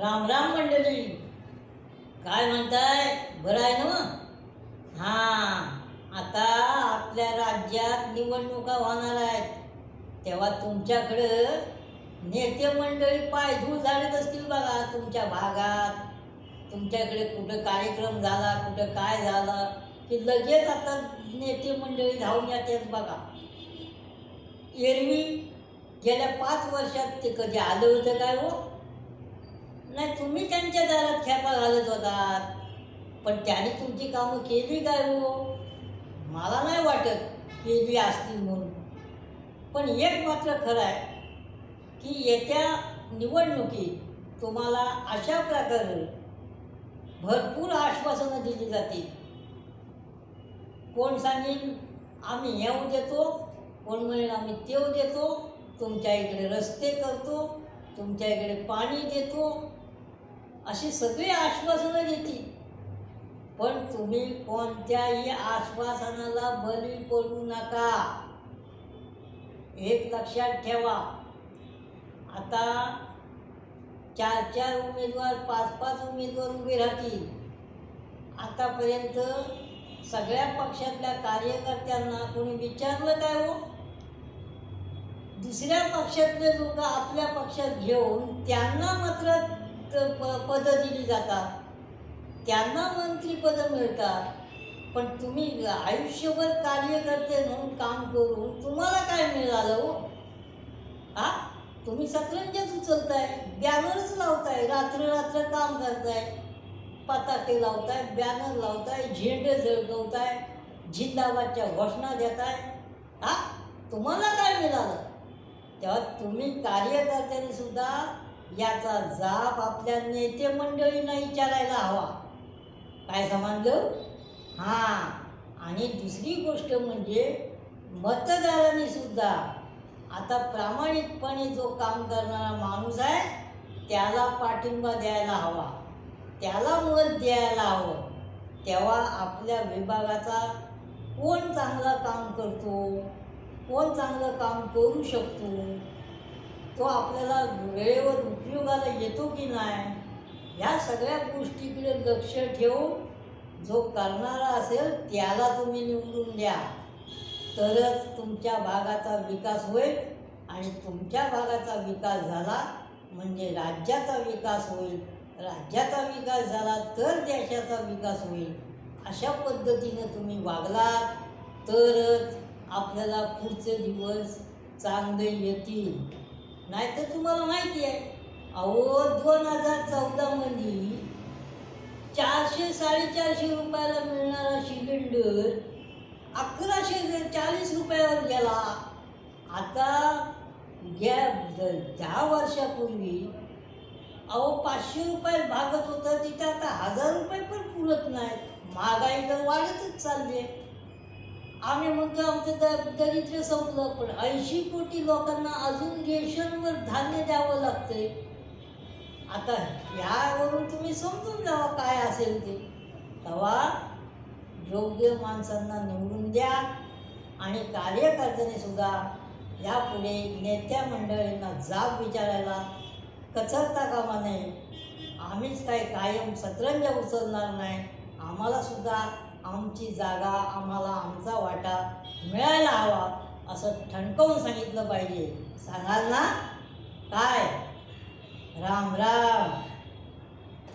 राम राम मंडळी. काय म्हणताय? बरं आहे ना हां आता आपल्या राज्यात निवडणुका होणार आहेत. तेव्हा तुमच्याकडं नेते मंडळी पायधूळ झालेत असतील बघा तुमच्या भागात. तुमच्याकडे कुठं कार्यक्रम झाला कुठं काय झालं की लगेच आता नेते मंडळी धावून येतात बघा. एरवी गेल्या पाच वर्षात ते कधी आलं होतं काय हो? नाही तुम्ही त्यांच्या दारात खेपा घालत होतात पण त्याने तुमची कामं केली काय हो? मला नाही वाटत केली असतील म्हणून. पण एक मात्र खरं आहे की येत्या निवडणुकीत तुम्हाला अशा प्रकारे भरपूर आश्वासनं दिली जातील. कोण सांगेल आम्ही येऊ देतो कोण म्हणेल आम्ही तेव देतो तुमच्या इकडे रस्ते करतो तुमच्या इकडे पाणी देतो. अशी सगळी आश्वासनं देतील पण तुम्ही कोणत्याही आश्वासनाला बली पडू नका. एक लक्षात ठेवा. आता चार चार उमेदवार पाच पाच उमेदवार उभे राहतील. आतापर्यंत सगळ्या पक्षातल्या कार्यकर्त्यांना कोणी विचारलं काय हो? दुसऱ्या पक्षातले लोक आपल्या पक्षात घेऊन त्यांना मात्र प पदं दिली जातात. त्यांना मंत्रीपदं मिळतात. पण तुम्ही आयुष्यभर कार्यकर्ते म्हणून काम करून तुम्हाला काय मिळालं हो? हा? तुम्ही सतरंजच उचलताय बॅनरच लावताय रात्र रात्र काम करताय. पताके लावताय बॅनर लावताय झेंडे झळकवताय झिंदाबादच्या घोषणा देताय. हा? तुम्हाला काय मिळालं? तेव्हा तुम्ही कार्यकर्त्यांनी सुद्धा याचा जाब आपल्या नेते मंडळींना विचारायला हवा. काय समजलं? हां. आणि दुसरी गोष्ट म्हणजे मतदारांनी सुद्धा आता प्रामाणिकपणे जो काम करणारा माणूस आहे त्याला पाठिंबा द्यायला हवा. त्याला मत द्यायला हवं. तेव्हा आपल्या विभागाचा कोण चांगलं काम करतो? कोण चांगलं काम करू शकतो? तो आपल्याला वेळेवर उपयोगाला येतो की नाही? ह्या सगळ्या गोष्टीकडे लक्ष ठेवून जो करणारा असेल त्याला तुम्ही निवडून द्या. तरच तुमच्या भागाचा विकास होईल आणि तुमच्या भागाचा विकास झाला म्हणजे राज्याचा विकास होईल. राज्याचा विकास झाला तर देशाचा विकास होईल. अशा पद्धतीनं तुम्ही वागलात तरच आपल्याला पुढचे दिवस चांगले येतील. नाहीतर तुम्हाला माहिती आहे अहो दोन हजार चौदामध्ये चारशे साडेचारशे रुपयाला मिळणारा सिलेंडर अकराशे चाळीस रुपयावर गेला. आता गॅ दहा वर्षापूर्वी अहो पाचशे रुपये भागत होतं तिथं आता हजार रुपये पण पुरत नाहीत. महागाई तर वाढतच चालली आहे. आम्ही म्हणतो आमचं द दरिद्र संपलं पण ऐंशी कोटी लोकांना अजून रेशनवर धान्य द्यावं लागतंय. आता यावरून तुम्ही समजून जावा काय असेल ते. तेव्हा योग्य माणसांना निवडून द्या आणि कार्यकर्त्याने सुद्धा यापुढे नेत्या मंडळींना जाब विचारायला कचरता कामा नये. आम्हीच काय कायम सतरंज उचलणार नाही. आम्हाला सुद्धा आमची जागा आम्हाला आमचा वाटा मिळायला हवा असं ठणकवून सांगितलं पाहिजे. सांगाल ना? काय? राम राम.